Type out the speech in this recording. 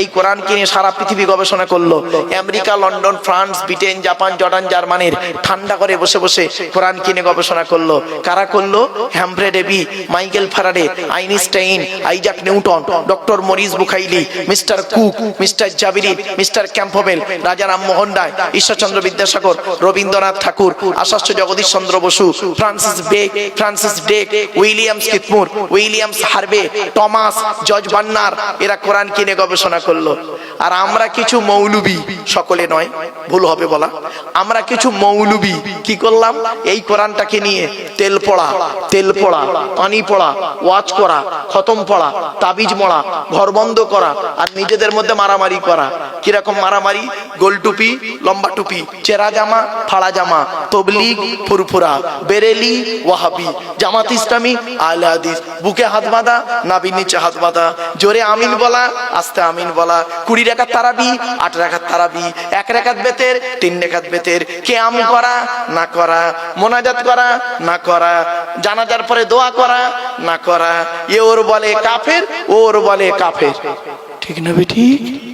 এই কোরআনকে নিয়ে সারা পৃথিবী গবেষণা করল। America, London, France, Britain, Japan, Jordan, জার্মানির ঠান্ডা করে বসে বসে কোরআন কিনে গবেষণা করল। কারা করল? Humphry Davy Michael Faraday Einstein, Isaac Newton, doctor Maurice Bucaille, mister Cook, mister Jabiri, mister Campbell, Raja Rammohan Roy, Ishwarchandra Vidyasagar, Rabindranath Tagore, আশাস্য Jagadish Chandra Bose, Francis Bacon Francis Drake Williams কিতমুর, Williams Harvey Thomas জজ বান্নার, এরা কোরআন কিনে গবেষণা করল। আর আমরা কিছু মৌলবি, সকলে নয়, ভুল হবে বলা। আমরা কিছু মৌলবি কি করলাম? এই কোরআনটাকে নিয়ে তেল পড়া তেল পড়া, পানি পড়া, ওয়াজ করা, খতম পড়া, তাবিজ মড়া ঘর বন্ধ করা, আর নিজেদের মধ্যে মারামারি করা। কীরকম মারামারি? গোল টুপি, লম্বা টুপি, চেরা জামা, ফাড়া জামা, তবলিগ, ফুরফুরা, বেরেলি, ওয়াহাবি, জামাত ইসলামী, আহলে হাদিস, বুকে হাত বাঁধা নাবির নিচে হাত বাঁধা, জোরে আমিন বলা, আস্তে আমিন বলা, কুড়ি রেখাত তারাবি, আট রেখাত তারাবি, এক রেখাত বেতের, তিন রেখাত বেতের কে আম করা, না করা, মোনাজাত করা, না করা, জানাজার পরে দোয়া করা, না করা, এ ওর বলে কাফের ওর বলে কাফের। ঠিক না ঠিক